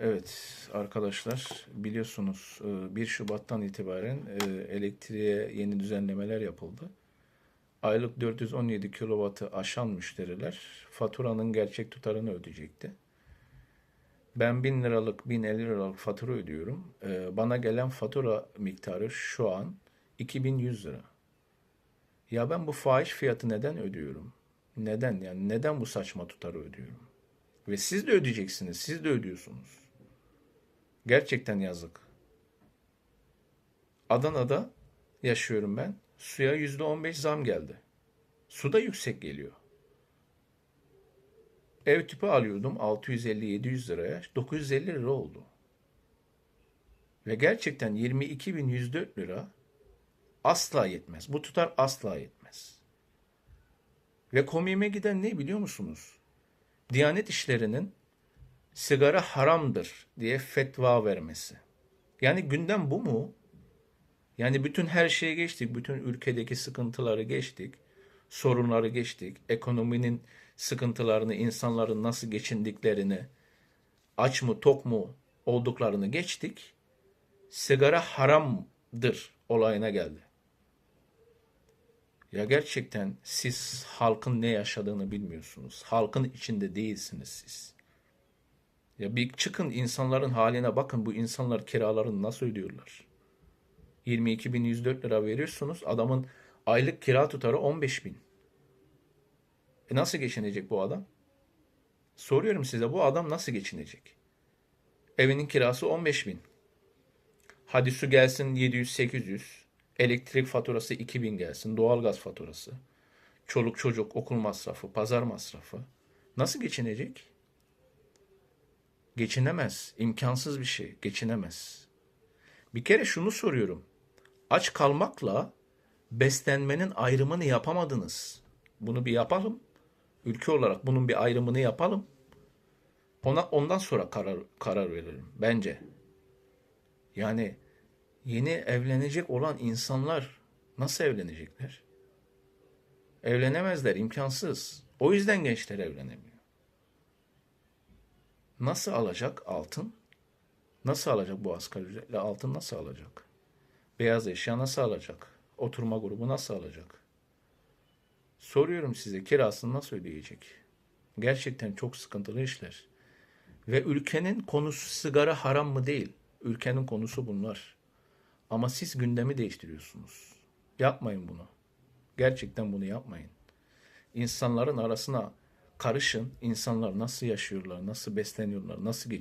Evet arkadaşlar biliyorsunuz e, 1 Şubat'tan itibaren e, elektriğe yeni düzenlemeler yapıldı. Aylık 417 kilovatı aşan müşteriler faturanın gerçek tutarını ödeyecekti. Ben 1000 liralık 1050 liralık fatura ödüyorum. E, Bana gelen fatura miktarı şu an 2100 lira. Ya ben bu fahiş fiyatı neden ödüyorum? Neden yani neden bu saçma tutarı ödüyorum? Ve siz de ödeyeceksiniz. Siz de ödüyorsunuz. Gerçekten yazık. Adana'da yaşıyorum ben. Suya yüzde on beş zam geldi. Su da yüksek geliyor. Ev tüpü alıyordum 650-700 liraya. 950 lira oldu. Ve gerçekten 22.104 lira asla yetmez. Bu tutar asla yetmez. Ve komiğime giden ne biliyor musunuz? Diyanet işlerinin sigara haramdır diye fetva vermesi. Yani gündem bu mu? Yani bütün her şeye geçtik. Bütün ülkedeki sıkıntıları geçtik. Sorunları geçtik. Ekonominin sıkıntılarını, insanların nasıl geçindiklerini, aç mı tok mu olduklarını geçtik. Sigara haramdır olayına geldi. Ya gerçekten siz halkın ne yaşadığını bilmiyorsunuz. Halkın içinde değilsiniz siz. Ya bir çıkın insanların haline bakın bu insanlar kiralarını nasıl ödüyorlar. 22.104 lira veriyorsunuz adamın aylık kira tutarı 15.000. E nasıl geçinecek bu adam? Soruyorum size bu adam nasıl geçinecek? Evinin kirası 15.000. Hadi su gelsin 700-800. Elektrik faturası 2000 gelsin. Doğalgaz faturası. Çoluk çocuk okul masrafı, pazar masrafı. Nasıl geçinecek? Geçinemez. İmkansız bir şey. Geçinemez. Bir kere şunu soruyorum. Aç kalmakla beslenmenin ayrımını yapamadınız. Bunu bir yapalım. Ülke olarak bunun bir ayrımını yapalım. Ona ondan sonra karar karar verelim bence. Yani yeni evlenecek olan insanlar nasıl evlenecekler? Evlenemezler, imkansız. O yüzden gençler evlenemiyor. Nasıl alacak altın? Nasıl alacak bu asgari ücretle altın nasıl alacak? Beyaz eşya nasıl alacak? Oturma grubu nasıl alacak? Soruyorum size kirasını nasıl ödeyecek? Gerçekten çok sıkıntılı işler. Ve ülkenin konusu sigara haram mı değil. Ülkenin konusu bunlar. Ama siz gündemi değiştiriyorsunuz. Yapmayın bunu. Gerçekten bunu yapmayın. İnsanların arasına karışın. İnsanlar nasıl yaşıyorlar, nasıl besleniyorlar, nasıl geçiyorlar.